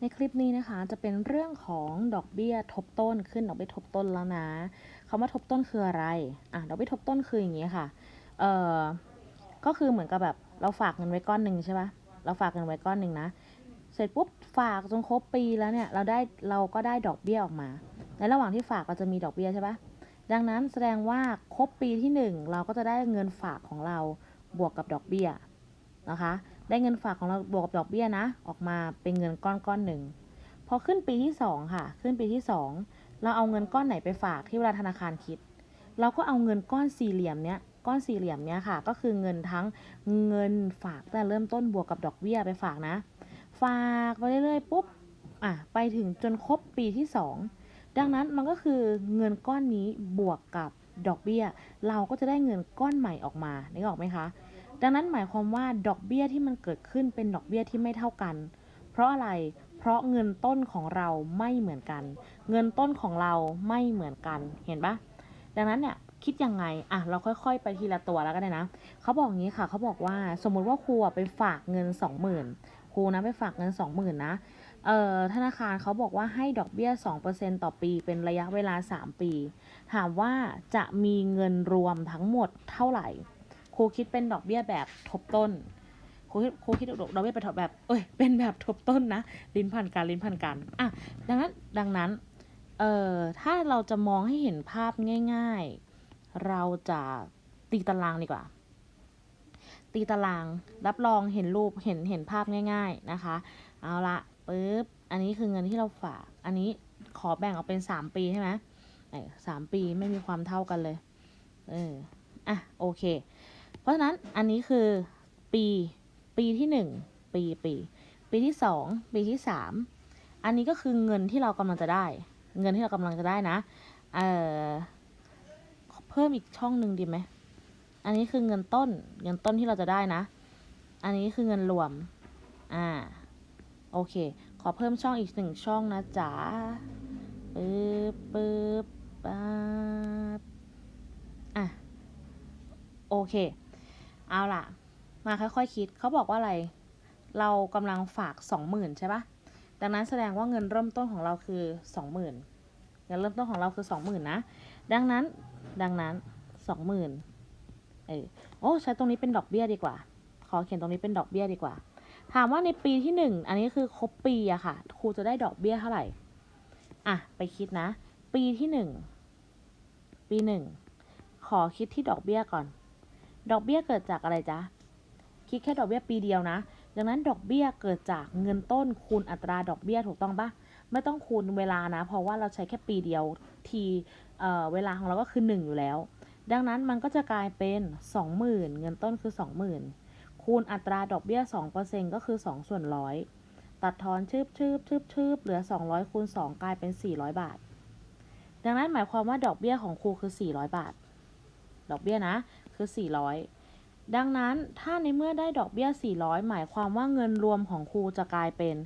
ในคลิปนี้นะคะจะเป็นเรื่องของดอกเบี้ยทบต้นขึ้นดอกเบี้ยทบต้นแล้วนะคำว่าทบต้นคืออะไรอะดอกเบี้ยทบต้นคืออย่างนี้ค่ะเอ่อก็คือเหมือนกับแบบเราฝากเงินไว้ก้อนหนึ่งใช่ปะเราฝากเงินไว้ก้อนหนึ่งนะ เสร็จปุ๊บฝากจนครบปีแล้วเนี่ยเราได้เราก็ได้ดอกเบี้ยออกมา ในระหว่างที่ฝากเราจะมีดอกเบี้ยใช่ปะดังนั้นแสดงว่าครบปีที่หนึ่งเราก็จะได้เงินฝากของเราบวกกับดอกเบี้ยนะคะ ได้เงินฝากของเราบวกกับดอกเบี้ยนะ ออกมาเป็นเงินก้อนก้อนหนึ่ง พอขึ้นปีที่สองค่ะ ขึ้นปีที่สองเราเอาเงินก้อนไหนไปฝากที่เวลาธนาคารคิด เราก็เอาเงินก้อนสี่เหลี่ยมเนี้ยก้อนสี่เหลี่ยมเนี้ยค่ะ ก็คือเงินทั้งเงินฝากแต่เริ่มต้นบวกกับดอกเบี้ยไปฝากนะ ฝากไปเรื่อยๆปุ๊บอะไปถึงจนครบปีที่สองดังนั้นมันก็คือเงินก้อนนี้บวกกับดอกเบี้ย เราก็จะได้เงินก้อนใหม่ออกมานึกออกไหมคะ ดังนั้นหมายความว่าดอกเบี้ยที่มันเกิดขึ้นเป็นดอกเบี้ยที่ไม่เท่ากัน เพราะอะไร เพราะเงินต้นของเราไม่เหมือนกัน เงินต้นของเราไม่เหมือนกัน เห็นปะดังนั้นเนี่ยคิดยังไง อะ เราค่อยๆ ไปทีละตัวแล้วก็ได้นะ เขาบอกงี้ค่ะ เขาบอกว่าสมมุติว่าครูไปฝากเงิน 20,000ครูนะไปฝากเงิน 20,000นะ เอ่อ ธนาคารเขาบอกว่าให้ดอกเบี้ย 2%ต่อปี เป็นระยะเวลา 3 ปี ถามว่าจะมีเงินรวมทั้งหมดเท่าไหร่ ครูคิดเป็นดอกเบี้ยแบบทบต้นครูคิดครูคิดดอกเบี้ยเป็นแบบเอ้ยเป็นแบบทบต้นนะลิ้นพันกันลิ้นพันกันอะดังนั้นดังนั้นเอ่อถ้าเราจะมองให้เห็นภาพง่าย ๆ เราจะตีตารางดีกว่า ตีตารางรับรองเห็นรูปเห็นเห็นภาพง่าย ๆนะคะ เอาละปึ๊บอันนี้คือเงินที่เราฝาก อันนี้ขอแบ่งออกเป็นสามปีใช่ไหมสามปีไม่มีความเท่ากันเลย เออ อะ โอเค ราะฉะนั้นอันนี้คือปี ปีที่หนึ่งปีปี ปีที่สองปีที่สามอันนี้ก็คือเงินที่เรากำลังจะได้ เงินที่เรากำลังจะได้นะเอ่อเพิ่มอีกช่องหนึ่งดีไหมอันนี้คือเงินต้น เงินต้นที่เราจะได้นะ อันนี้คือเงินรวม อ่า โอเค ขอเพิ่มช่องอีกหนึ่งช่องนะจ๊ะปึ๊บปึ๊บปั๊บอะ โอเค เอาล่ะ มาค่อยๆคคิดเขาบอกว่าอะไร เรากำลังฝากสองหมื่นใช่ปะดังนั้นแสดงว่าเงินเริ่มต้นของเราคือสองหมื่นเงินเริ่มต้นของเราคือสองหมื่นนะ ดังนั้นดังนั้นสองหมื่นเออโอ้ใช้ตรงนี้เป็นดอกเบี้ยดีกว่า ขอเขียนตรงนี้เป็นดอกเบี้ยดีกว่า ถามว่าในปีที่หนึ่งอันนี้คือครบปีอะค่ะ ครูจะได้ดอกเบี้ยเท่าไหร่ อะ ไปคิดนะ ปีที่หนึ่งปีหนึ่งขอคิดที่ดอกเบี้ยก่อน ดอกเบี้ยเกิดจากอะไรจ๊ะ คิดแค่ดอกเบี้ยปีเดียวนะ ดังนั้นดอกเบี้ยเกิดจากเงินต้นคูณอัตราดอกเบี้ยถูกต้องปะไม่ต้องคูณเวลานะ เพราะว่าเราใช้แค่ปีเดียวทีเอ่อเวลาของเราก็คือหนึ่งอยู่แล้ว ดังนั้นมันก็จะกลายเป็นสองหมื่นเงินต้นคือสองหมื่นคูณอัตราดอกเบี้ยสองเปอร์เซ็นก็คือสองส่วนร้อยตัดทอนชืบชืบชืบชืบเหลือสองร้อยคูณสองกลายเป็นสี่ร้อยบาท ดังนั้นหมายความว่าดอกเบี้ยของครูคือสี่ร้อยบาท ดอกเบี้ยนะ คือสี่ร้อยดังนั้นถ้าในเมื่อได้ดอกเบี้ย 400 หมายความว่าเงินรวมของครูจะกลายเป็น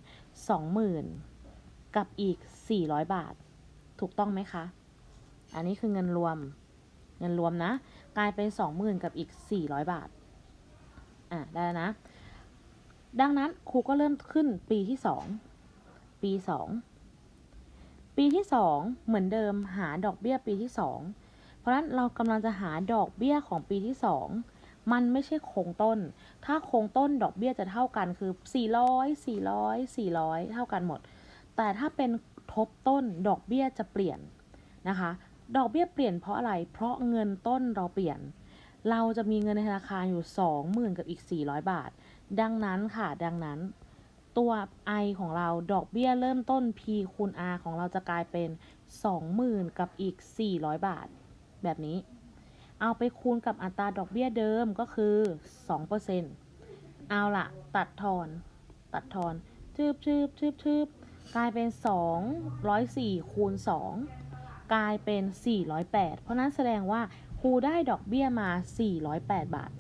20,000 กับอีก 400 บาท ถูกต้องไหมคะ อันนี้คือเงินรวม เงินรวมนะ กลายเป็น 20,000 กับอีก 400 บาท อะ ได้แล้วนะ ดังนั้นครูก็เริ่มขึ้นปีที่ 2 ปี 2 ปีที่ 2 เหมือนเดิมหาดอกเบี้ยปีที่ 2 เพราะนั้นเรากำลังจะหาดอกเบี้ยของปีที่ 2 มันไม่ใช่คงต้น ถ้าคงต้นดอกเบี้ยจะเท่ากันคือ 400 400 400 เท่ากันหมด แต่ถ้าเป็นทบต้นดอกเบี้ยจะเปลี่ยนนะคะ ดอกเบี้ยเปลี่ยนเพราะอะไร เพราะเงินต้นเราเปลี่ยน เราจะมีเงินในธนาคารอยู่ 20,000 กับอีก 400 บาท ดังนั้นค่ะ ดังนั้น ตัว i ของเราดอกเบี้ยเริ่มต้น p คูณ r ของเราจะกลายเป็น 20,000 กับอีก 400 บาท แบบนี้ เอาไปคูณกับอัตราดอกเบี้ยเดิมก็คือ 2%เอาละตัดทอน ตัดทอนชืบชืบชืบชืบกลายเป็น 204คูณ2 กลายเป็น 408 เพราะนั้นแสดงว่าครูได้ดอกเบี้ยมา 408 บาท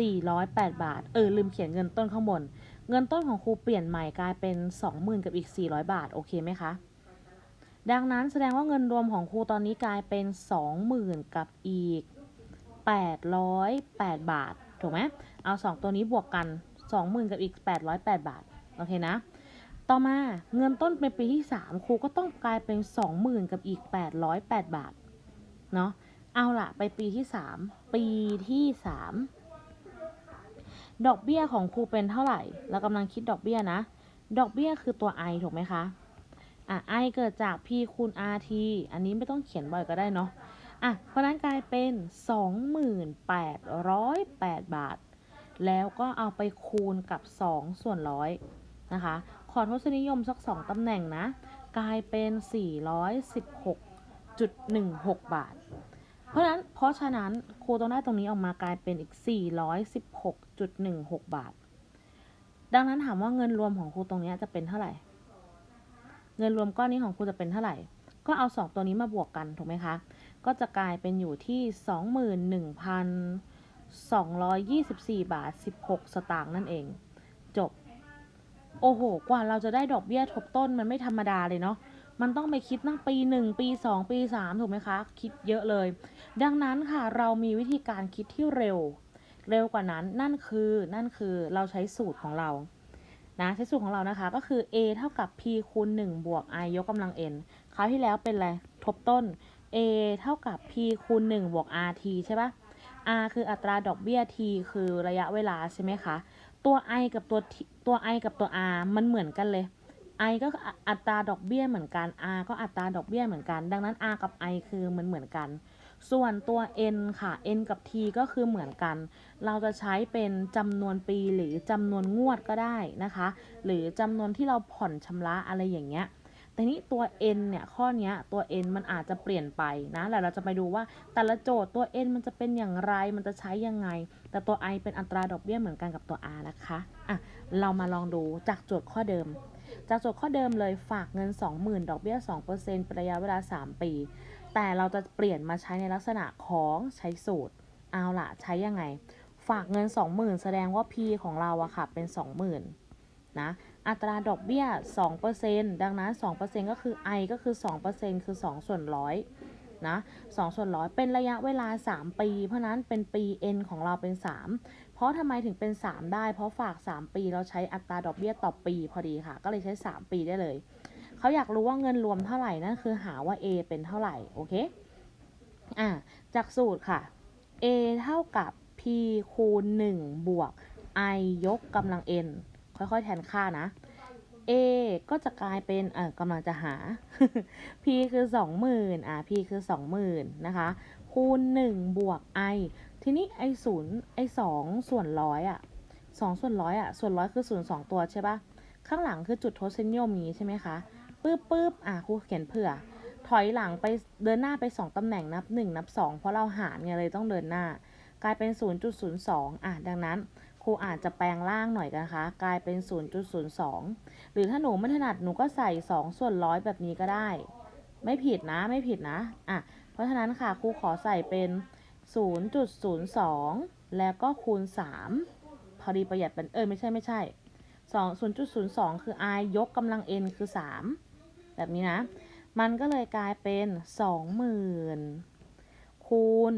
408 บาท เออลืมเขียนเงินต้นข้างบน เงินต้นของครูเปลี่ยนใหม่กลายเป็น 20,000 กับอีก 400 บาท โอเคไหมคะ ดังนั้นแสดงว่าเงินรวมของครูตอนนี้กลายเป็น 20,000 กับอีก 808 บาท ถูกไหมเอา 2 ตัวนี้บวกกัน 20,000 กับอีก 808 บาท โอเคนะ ต่อมาเงินต้นเป็นปีที่ 3 ครูก็ต้องกลายเป็น 20,000 กับอีก 808 บาท เนาะเอาละไปปีที่ 3 ปีที่ 3 ดอกเบี้ยของครูเป็นเท่าไหร่ เรากำลังคิดดอกเบี้ยนะ ดอกเบี้ยคือตัว i ถูกไหมคะ อะ i เกิดจาก p คูณ rt อันนี้ไม่ต้องเขียนบ่อยก็ได้เนาะอะเพราะนั้นกลายเป็น 2808 บาท แล้วก็เอาไปคูณกับ 2 ส่วนร้อยนะคะ ขอทศนิยมสัก 2ตำแหน่งนะ กลายเป็น 416.16 บาท เพราะฉะนั้นเพราะฉะนั้นครูต้องได้ตรงนี้ออกมากลายเป็นอีก 416.16 บาท ดังนั้นถามว่าเงินรวมของครูตรงนี้จะเป็นเท่าไหร่ เงินรวมก้อนนี้ของครูจะเป็นเท่าไหร่ ก็เอา 2 ตัวนี้มาบวกกันถูกไหมคะ ก็จะกลายเป็นอยู่ที่ 21,224 บาท 16 สตางค์นั่นเอง จบ โอ้โห กว่าเราจะได้ดอกเบี้ยทบต้นมันไม่ธรรมดาเลยเนาะมันต้องไปคิดตั้งปี 1 ปี 2 ปี 3 ถูกไหมคะ คิดเยอะเลย ดังนั้นค่ะเรามีวิธีการคิดที่เร็ว เร็วกว่านั้นนั่นคือนั่นคือเราใช้สูตรของเรา นะใช้สูตรของเรานะคะก็คือ a เท่ากับ p คูณ1บวก i ยกกำลัง n คราวที่แล้วเป็นอะไรทบต้น a เท่ากับ p คูณ1บวก rt ใช่ปะ r คืออัตราดอกเบี้ย t คือระยะเวลาใช่ไหมคะ ตัว i กับตัว T ตัว i กับตัว r มันเหมือนกันเลย i ก็อัตราดอกเบี้ยเหมือนกัน r ก็อัตราดอกเบี้ยเหมือนกัน ดังนั้น r กับ i คือมันเหมือนกัน ส่วนตัว n ค่ะ n กับ t ก็คือเหมือนกัน เราจะใช้เป็นจำนวนปีหรือจำนวนงวดก็ได้นะคะ หรือจำนวนที่เราผ่อนชำระอะไรอย่างเงี้ย แต่นี้ตัว n เนี่ย ข้อนี้ตัว n มันอาจจะเปลี่ยนไปนะแล้วเราจะไปดูว่าแต่ละโจทย์ตัว n มันจะเป็นอย่างไร มันจะใช้ยังไง แต่ตัว i เป็นอัตราดอกเบี้ยเหมือนกันกับตัว r นะคะ อะ เรามาลองดูจากโจทย์ข้อเดิม จากโจทย์ข้อเดิมเลยฝากเงิน 20,000 ดอกเบี้ย 2%เป็นระยะเวลา 3 ปี แต่เราจะเปลี่ยนมาใช้ในลักษณะของใช้สูตร เอาล่ะใช้ยังไง ฝากเงิน 20,000 แสดงว่า P ของเราอะค่ะเป็น 20,000นะอัตราดอกเบี้ย 2%ดังนั้น 2%ก็คือ I ก็คือ 2%คือ 2 ส่วนร้อยนะ2ส่วนร้อยเป็นระยะเวลา 3 ปี เพราะนั้นเป็นปี N ของเราเป็น 3 เพราะทำไมถึงเป็น 3 ได้ เพราะฝาก 3 ปีเราใช้อัตราดอกเบี้ยต่อปีพอดีค่ะ ก็เลยใช้ 3 ปีได้เลย เขาอยากรู้ว่าเงินรวมเท่าไหร่นั่นคือหาว่า A เป็นเท่าไหร่โอเคอะจากสูตรค่ะ A เท่ากับ P คูณ 1 บวก I ยกกำลัง N ค่อยๆ แทนค่านะ A ก็จะกลายเป็นเออกำลังจะหา P คือ 20,000อะ P คือ 20,000นะคะ คูณ 1 บวก I ทีนี้ไอ้ศูนย์ไอ้สองส่วนร้อยอะสองส่วนร้อยอะ ส่วนร้อยคือศูนย์สองตัวใช่ปะข้างหลังคือจุดทศนิยมนี้ใช่ไหมคะ ปึ๊บปึ๊บอะครูเขียนเผื่อ ถอยหลังไปเดินหน้าไป 2ตำแหน่งนับ 1 นับ 2 เพราะเราหารไงเลยต้องเดินหน้า กลายเป็น 0.02อะดังนั้นครูอาจจะแปลงล่างหน่อยนะคะ กลายเป็น 0.02 หรือถ้าหนูไม่ถนัดหนูก็ใส่ 2 ส่วนร้อยแบบนี้ก็ได้ ไม่ผิดนะไม่ผิดนะอะเพราะฉะนั้นค่ะครูขอใส่เป็น 0.02 แล้วก็คูณ 3 พอดีประหยัดเป็นเออไม่ใช่ไม่ใช่2 0.02 คือ i ยกกำลัง n คือ 3 แบบนี้นะ มันก็เลยกลายเป็น 20,000 คูณ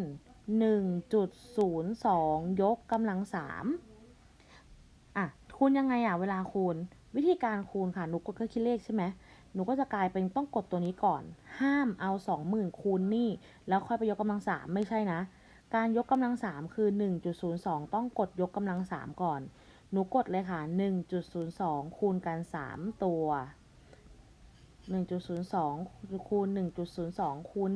1.02 ยกกำลัง3อะ คูณยังไงอะ เวลาคูณ วิธีการคูณค่ะ หนูกดเครื่องคิดเลขใช่ไหมหนูก็จะกลายเป็นต้องกดตัวนี้ก่อน ห้ามเอา 20,000 คูณนี่ แล้วค่อยไปยกกำลัง3ไม่ใช่นะ การยกกำลัง3คือ 1.02 ต้องกดยกกำลัง3ก่อน หนูกดเลยค่ะ 1.02 คูณกัน 3 ตัว 1.02 คูณ 1.02 คูณ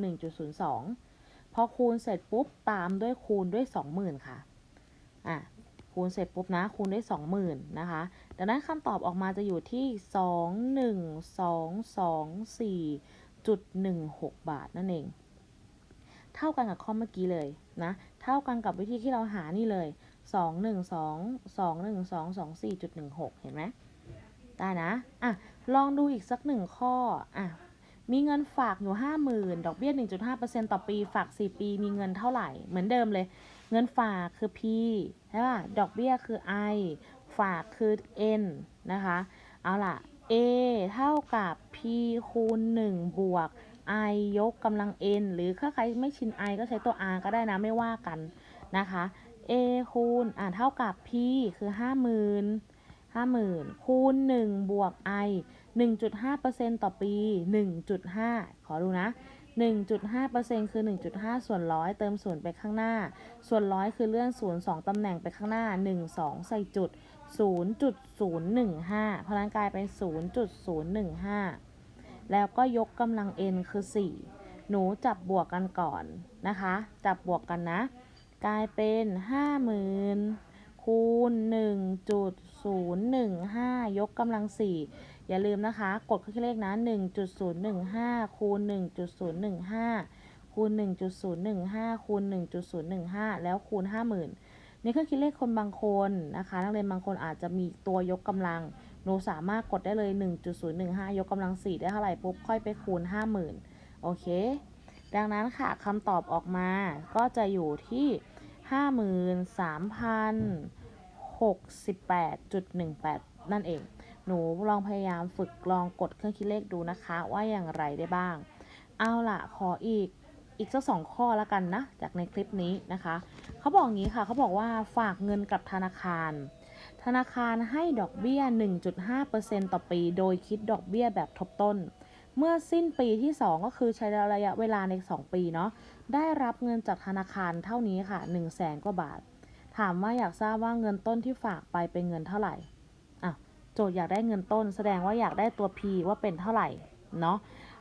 1.02 พอคูณเสร็จปุ๊บตามด้วยคูณด้วย 20,000 ค่ะ อะ คูณเสร็จปุ๊บนะ คูณด้วย 20,000 นะคะ ดังนั้นคำตอบออกมาจะอยู่ที่ 21,224.16 บาทนั่นเอง เท่ากันกับข้อเมื่อกี้เลยนะ เท่ากันกับวิธีที่เราหานี่เลย 212 21224.16 เห็นไหมได้นะ อะ ลองดูอีกสักหนึ่งข้ออะมีเงินฝากอยู่50,000ดอกเบี้ย 1.5%ต่อปี ฝาก 4 ปี มีเงินเท่าไหร่ เหมือนเดิมเลย เงินฝากคือ P ใช่ป่ะ ดอกเบี้ยคือ I ฝากคือ N นะคะ เอาล่ะ A เท่ากับ P คูณ 1 บวก I ยกกำลัง N หรือถ้าใครไม่ชิน I ก็ใช้ตัว R ก็ได้นะ ไม่ว่ากันนะคะ A คูณ อ่าเท่ากับ P คือ 50,000 50,000 คูณ 1 บวก i 1.5%ต่อปี 1.5 ขอดูนะ 1.5%คือ 1.5 ส่วนร้อยเติมศูนย์ไปข้างหน้า ส่วนร้อยคือเลื่อนศูนย์สองตำแหน่งไปข้างหน้า 1 2 ใส่จุด 0.015 เพราะฉะนั้นกลายเป็น 0.015 แล้วก็ยกกำลัง n คือ 4 หนูจับบวกกันก่อนนะคะ จับบวกกันนะ กลายเป็น 50,000 คูณ 1.015 ยกกำลัง 4 อย่าลืมนะคะ กดเครื่องคิดเลขนะ 1.015 คูณ 1.015 คูณ 1.015 คูณ 1.015 แล้วคูณ 50,000 ในเครื่องคิดเลขคนบางคนนะคะ นักเรียนบางคนอาจจะมีตัวยกกำลัง หนูสามารถกดได้เลย 1.015 ยกกำลัง 4 ได้เท่าไหร่ปุ๊บค่อยไปคูณ 50,000 โอเค ดังนั้นค่ะคำตอบออกมาก็จะอยู่ที่ 68.18 นั่นเอง หนูลองพยายามฝึกลองกดเครื่องคิดเลขดูนะคะว่าอย่างไรได้บ้าง เอาล่ะ ขออีกอีกสักสองข้อแล้วกันนะ จากในคลิปนี้นะคะ เขาบอกงี้ค่ะ เขาบอกว่าฝากเงินกับธนาคาร ธนาคารให้ดอกเบี้ย 1.5%ต่อปี โดยคิดดอกเบี้ยแบบทบต้น เมื่อสิ้นปีที่ 2 ก็คือใช้ระยะเวลาใน 2 ปีเนาะ ได้รับเงินจากธนาคารเท่านี้ค่ะ 1 0 0 0 0แสนกว่าบาท ถามว่าอยากทราบว่าเงินต้นที่ฝากไปเป็นเงินเท่าไหร่อะโจทย์อยากได้เงินต้น แสดงว่าอยากได้ตัว P ว่าเป็นเท่าไหร่เนาะ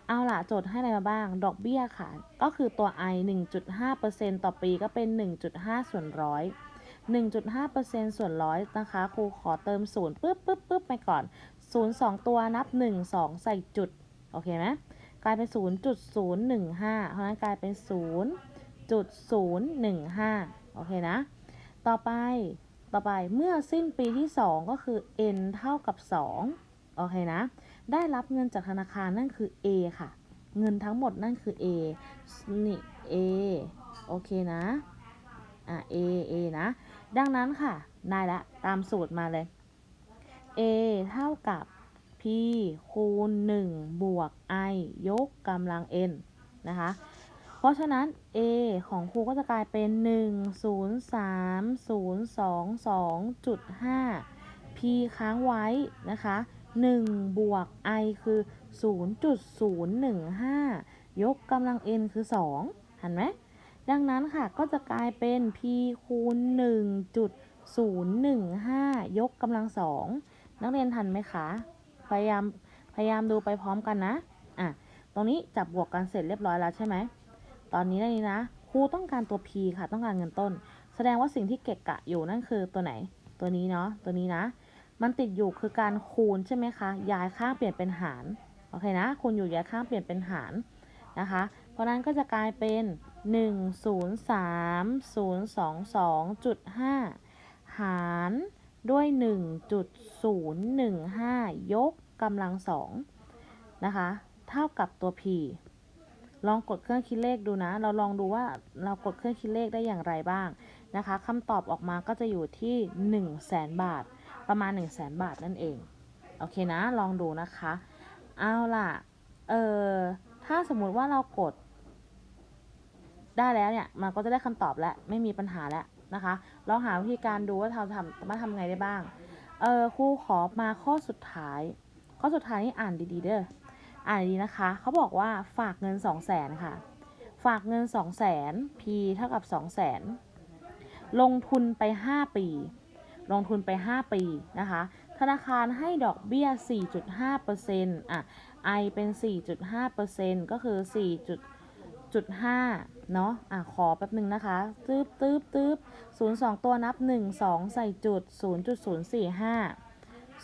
เอาล่ะโจทย์ให้อะไรมาบ้าง ดอกเบี้ยค่ะ ก็คือตัว i 1.5%ต่อปีก็เป็น 1.5 ส่วนร้อย1.5%ส่วนร้อยนะคะ ครูขอเติมศูนย์ปึ๊บปึ๊บปึ๊บไปก่อน0 2ตัวนับ 1 2 ใส่จุด โอเคไหมกลายเป็น 0.015 เพราะฉะนั้นกลายเป็น 0.015 โอเคนะ ต่อไป ต่อไปเมื่อสิ้นปีที่ 2 ก็คือ n เท่ากับ 2 โอเคนะ ได้รับเงินจากธนาคารนั่นคือ a ค่ะ เงินทั้งหมดนั่นคือ a นี่ a โอเคนะ อะ a a นะ ดังนั้นค่ะ ได้ละ ตามสูตรมาเลย a เท่ากับ p คูณ 1 บวก i ยกกำลัง n นะคะ ราะฉะนั้น a ของครูก็จะกลายเป็น 1 0 3 0 2 2.5 p ค้างไว้นะคะ 1 บวก i คือ 0.015 ยกกำลัง n คือ 2 เห็นไหม ดังนั้นค่ะก็จะกลายเป็น p คูณ 1.015 ยกกำลัง 2 นักเรียนทันไหมคะ พยายามพยายามดูไปพร้อมกันนะ อะ ตรงนี้จับบวกกันเสร็จเรียบร้อยแล้วใช่ไหม ตอนนี้นี่นะครูต้องการตัว p ค่ะ ต้องการเงินต้น แสดงว่าสิ่งที่เกะกะอยู่นั่นคือตัวไหน ตัวนี้เนาะ ตัวนี้นะ มันติดอยู่คือการคูณใช่ไหมคะ ย้ายข้างเปลี่ยนเป็นหาร โอเคนะ คูณอยู่ย้ายข้างเปลี่ยนเป็นหารนะคะ เพราะนั้นก็จะกลายเป็น 1 0 3 0 2 2.5 หารด้วย 1.015 ยกกำลังสองนะคะ เท่ากับตัว p ลองกดเครื่องคิดเลขดูนะ เราลองดูว่าเรากดเครื่องคิดเลขได้อย่างไรบ้างนะคะคำตอบออกมาก็จะอยู่ที่ 1 0 0 0 0แสนบาท ประมาณ 1 0 0 0 0แสนบาทนั่นเอง โอเคนะ ลองดูนะคะ เอาล่ะ เออถ้าสมมุติว่าเรากด ได้แล้วเนี่ย มันก็จะได้คำตอบแล้วไม่มีปัญหาแล้วนะคะ ลองหาวิธีการดูว่าเราทำมาทำไงได้บ้าง เออครูขอมาข้อสุดท้าย ข้อสุดท้ายนี่อ่านดีๆเด้อ อ่านดีนะคะเขาบอกว่าฝากเงิน 2 0 0แสนค่ะ ฝากเงิน 2 0 0แสน P เท่ากับ 2 0 0แสนลงทุนไป 5 ปี ลงทุนไป 5 ปีนะคะ ธนาคารให้ดอกเบี้ย 4.5%อะ I เป็น 4.5%ก็คือ 4.5 เนาะอะ ขอแป๊บหนึ่งนะคะตึ๊บตึ๊บตึ๊บ02 ตัวนับ 1 2 ใส่จุด 0.045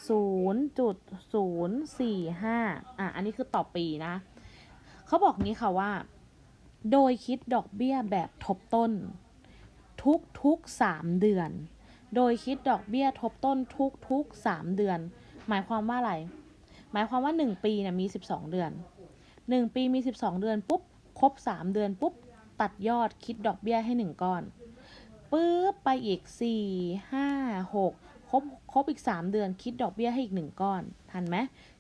0.045 อะ อันนี้คือต่อปีนะ เขาบอกงี้ค่ะว่า โดยคิดดอกเบี้ยแบบทบต้น ทุกทุกๆ3เดือน โดยคิดดอกเบี้ยทบต้นทุกทุกๆ3เดือน หมายความว่าอะไร หมายความว่า 1 ปีเนี่ยมี 12 เดือน 1 ปีมี 12 เดือนปุ๊บ ครบ 3 เดือนปุ๊บ ตัดยอดคิดดอกเบี้ยให้ 1 ก้อน ปึ๊บไปอีก 4 5 6 ครบครบอีก 3 เดือนคิดดอกเบี้ยให้อีก 1 ก้อน ทันไหม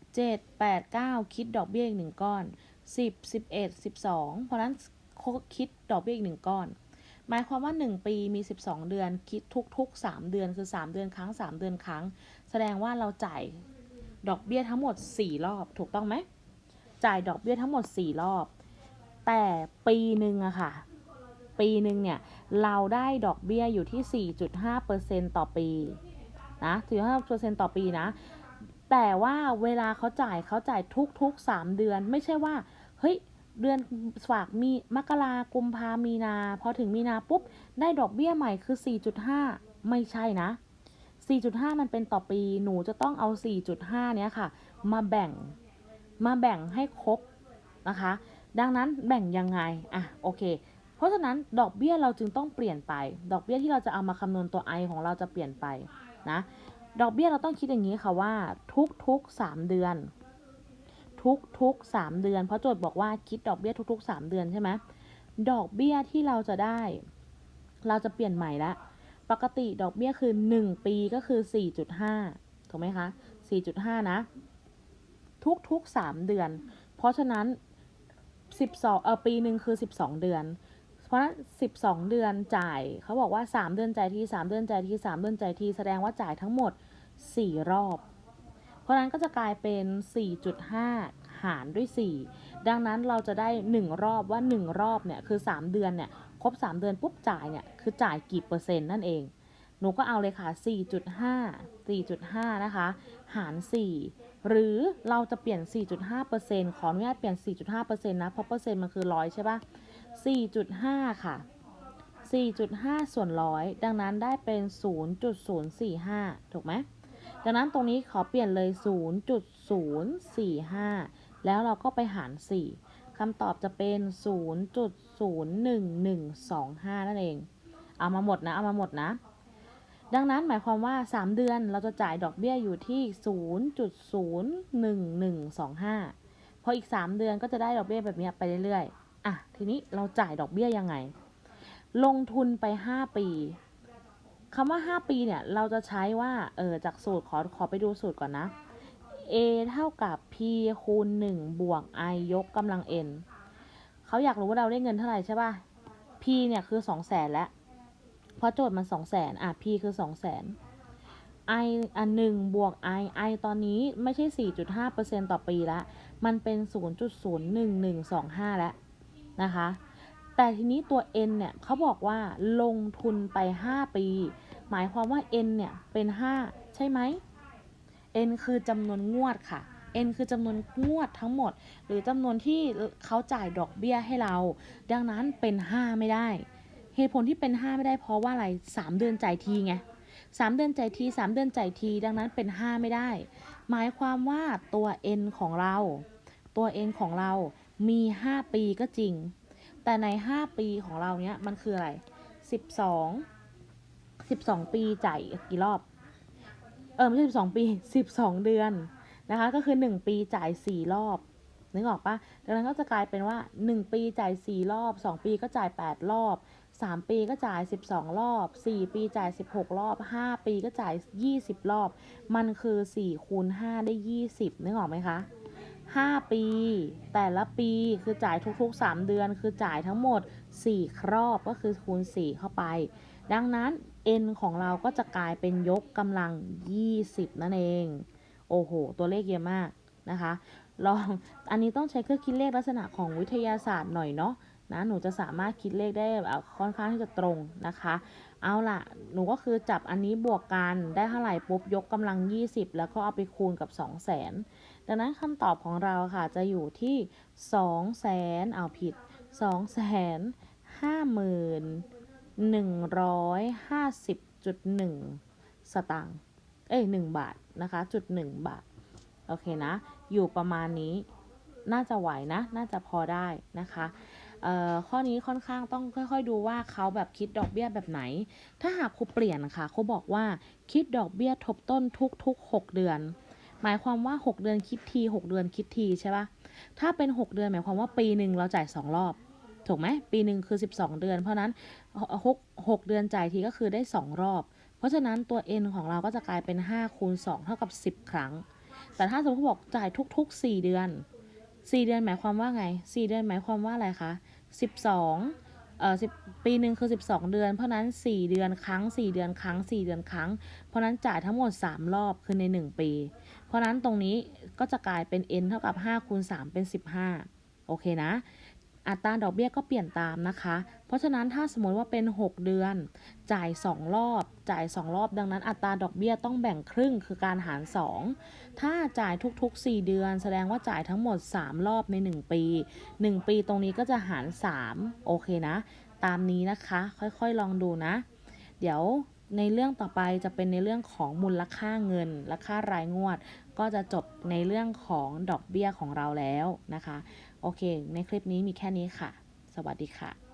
7 8 9คิดดอกเบี้ยอีก 1 ก้อน10 11 12เพราะนั้นคิดดอกเบี้ยอีก 1 ก้อน หมายความว่า 1 ปีมี 12 เดือน คิดทุก ๆ 3 เดือนคือ 3 เดือนครั้ง 3 เดือนครั้ง แสดงว่าเราจ่ายดอกเบี้ยทั้งหมด 4 รอบถูกต้องไหมจ่ายดอกเบี้ยทั้งหมด 4 รอบ แต่ปีหนึ่งอะค่ะ ปีหนึ่งเนี่ย เราได้ดอกเบี้ยอยู่ที่ 4.5%ต่อปี นะ4.5%ต่อปีนะ แต่ว่าเวลาเขาจ่ายเขาจ่ายทุกๆ 3 เดือน ไม่ใช่ว่า เฮ้ย เดือนฝากมีมกรากุมภามีนา พอถึงมีนาปุ๊บ ได้ดอกเบี้ยใหม่คือ 4.5 ไม่ใช่นะ 4.5 มันเป็นต่อปี หนูจะต้องเอา 4.5 เนี้ยค่ะ มาแบ่ง มาแบ่งให้ครบนะคะ ดังนั้นแบ่งยังไง อะ โอเคเพราะฉะนั้นดอกเบี้ยเราจึงต้องเปลี่ยนไป ดอกเบี้ยที่เราจะเอามาคำนวณตัว i ของเราจะเปลี่ยนไป นะดอกเบี้ยเราต้องคิดอย่างนี้ค่ะว่าทุกๆ 3 เดือน ทุกๆ 3 เดือน เพราะโจทย์บอกว่าคิดดอกเบี้ยทุก ๆ 3 เดือนใช่ไหมดอกเบี้ยที่เราจะได้ เราจะเปลี่ยนใหม่ละปกติดอกเบี้ยคือ 1 ปีก็คือ 4.5 ถูกไหมคะ 4.5 นะ ทุกๆ 3 เดือน เพราะฉะนั้น 12เออปีหนึ่งคือ 12 เดือน เพราะฉะนั้น12เดือนจ่ายเขาบอกว่า3เดือนจ่ายที3เดือนจ่ายที3เดือนจ่ายทีแสดงว่าจ่ายทั้งหมด4รอบ เพราะนั้นก็จะกลายเป็น 4.5 หารด้วย 4 ดังนั้นเราจะได้ 1 รอบว่า 1 รอบเนี่ยคือ 3 เดือนเนี่ยครบ 3 เดือนปุ๊บจ่ายเนี่ยคือจ่ายกี่เปอร์เซ็นต์นั่นเองหนูก็เอาเลยค่ะ 4.5 4.5 นะคะ หาร 4 หรือเราจะเปลี่ยน 4.5%ขออนุญาตเปลี่ยน 4.5%นะ เพราะเปอร์เซ็นต์มันคือร้อยใช่ปะ 4.5 ค่ะ 4.5 ส่วนร้อยดังนั้นได้เป็น 0.045 ถูกไหมดังนั้นตรงนี้ขอเปลี่ยนเลย 0.045 แล้วเราก็ไปหาร 4คำตอบจะเป็น 0.01125 นั่นเอง เอามาหมดนะ เอามาหมดนะ ดังนั้นหมายความว่า 3 เดือนเราจะจ่ายดอกเบี้ยอยู่ที่ 0.01125 พออีก 3 เดือนก็จะได้ดอกเบี้ยแบบนี้ไปเรื่อยๆ อะ ทีนี้เราจ่ายดอกเบี้ยยังไง ลงทุนไป 5 ปีคำว่า 5 ปีเนี่ยเราจะใช้ว่าเออจากสูตรขอขอไปดูสูตรก่อนนะ a เท่ากับ p คูณ 1 บวก i ยกกำลัง n เขาอยากรู้ว่าเราได้เงินเท่าไหร่ใช่ป่ะ p เนี่ยคือ 2 0 0แสนแล้วเพราะโจทย์มัน 2 0 0แสนอะ p คือ 2 0 0แสน i อันหนึ่งบวก i i ตอนนี้ไม่ใช่ 4.5%ต่อปีละ มันเป็น 0.01125 แล้ว นะคะ แต่ทีนี้ตัว n เนี่ยเขาบอกว่าลงทุนไป 5 ปี หมายความว่า n เนี่ยเป็น 5 ใช่ไหม n คือจำนวนงวดค่ะ n คือจำนวนงวดทั้งหมด หรือจำนวนที่เขาจ่ายดอกเบี้ยให้เรา ดังนั้นเป็น 5 ไม่ได้ เหตุผลที่เป็น 5 ไม่ได้เพราะว่าอะไร 3 เดือนจ่ายทีไง3เดือนจ่ายที3เดือนจ่ายที ดังนั้นเป็น 5 ไม่ได้ หมายความว่าตัว n ของเรา ตัว n ของเรา มี 5 ปีก็จริง แต่ใน 5 ปีของเราเนี้ยมันคืออะไร 12 12 ปีจ่ายกี่รอบ เออไม่ใช่12 ปี 12 เดือนนะคะ ก็คือ 1 ปีจ่าย 4 รอบนึกออกปะดังนั้นก็จะกลายเป็นว่า 1 ปีจ่าย 4 รอบ 2 ปีก็จ่าย 8 รอบ 3 ปีก็จ่าย 12 รอบ 4 ปีจ่าย 16 รอบ 5 ปีก็จ่าย 20 รอบ มันคือ4คูณ5ได้ 20นึกออกไหมคะ 5 ปี แต่ละปีคือจ่ายทุกๆ 3 เดือน คือจ่ายทั้งหมด 4 ครอบก็คือคูณ 4 เข้าไป ดังนั้น n ของเราก็จะกลายเป็นยกกำลัง 20 นั่นเอง โอ้โห ตัวเลขเยอะมากนะคะ ลอง อันนี้ต้องใช้เครื่องคิดเลขลักษณะของวิทยาศาสตร์หน่อยเนาะนะหนูจะสามารถคิดเลขได้ค่อนข้างที่จะตรงนะคะ เอาล่ะ หนูก็คือจับอันนี้บวกกันได้เท่าไหร่ปุ๊บยกกำลัง 20 แล้วก็เอาไปคูณกับ 2 0 0 0 0 ดังนั้นคำตอบของเราค่ะจะอยู่ที่2 0 0 0 0 0เอาผิด 2 5 0 0 0 150.1 สตางค์เอ้ย1บาทนะคะจุด1บาท โอเคนะ อยู่ประมาณนี้น่าจะไหวนะ น่าจะพอได้นะคะเอ่อข้อนี้ค่อนข้างต้องค่อย ๆ ดูว่าเขาแบบคิดดอกเบี้ยแบบไหน ถ้าหากครูเปลี่ยนค่ะครูบอกว่าคิดดอกเบี้ยทบต้นทุกๆ 6 เดือน หมายความว่า 6 เดือนคิดที 6 เดือนคิดทีใช่ปะถ้าเป็น 6 เดือนหมายความว่าปีหนึ่งเราจ่าย 2 รอบ ถูกไหม ปีหนึ่งคือ 12 เดือน เพราะนั้น6 6เดือนจ่ายทีก็คือได้ 2 รอบ เพราะฉะนั้นตัว n ของเราก็จะกลายเป็น5คูณ2เท่ากับ 10 ครั้ง แต่ถ้าสมมติเขาบอกจ่ายทุก ๆ 4 เดือน 4 เดือนหมายความว่าไง 4 เดือนหมายความว่าอะไรคะ 12เอ่อ10ปีหนึ่งคือ 12 เดือน เพราะนั้น 4 เดือนครั้ง 4 เดือนครั้ง 4 เดือนครั้ง เพราะฉะนั้นจ่ายทั้งหมด 3 รอบคือใน 1 ปี เพราะฉะนั้นตรงนี้ก็จะกลายเป็น n เท่ากับ5คูณ3เป็น 15 โอเคนะ อัตราดอกเบี้ยก็เปลี่ยนตามนะคะ เพราะฉะนั้นถ้าสมมติว่าเป็น 6 เดือน จ่าย 2 รอบ จ่าย 2 รอบ ดังนั้นอัตราดอกเบี้ยต้องแบ่งครึ่งคือการหาร 2 ถ้าจ่ายทุก ๆ 4 เดือน แสดงว่าจ่ายทั้งหมด 3 รอบใน 1 ปี 1 ปีตรงนี้ก็จะหาร 3 โอเคนะ ตามนี้นะคะ ค่อยๆ ลองดูนะ เดี๋ยว ในเรื่องต่อไปจะเป็นในเรื่องของมูลค่าเงินและค่ารายงวด ก็จะจบในเรื่องของดอกเบี้ยของเราแล้วนะคะ โอเค ในคลิปนี้มีแค่นี้ค่ะ สวัสดีค่ะ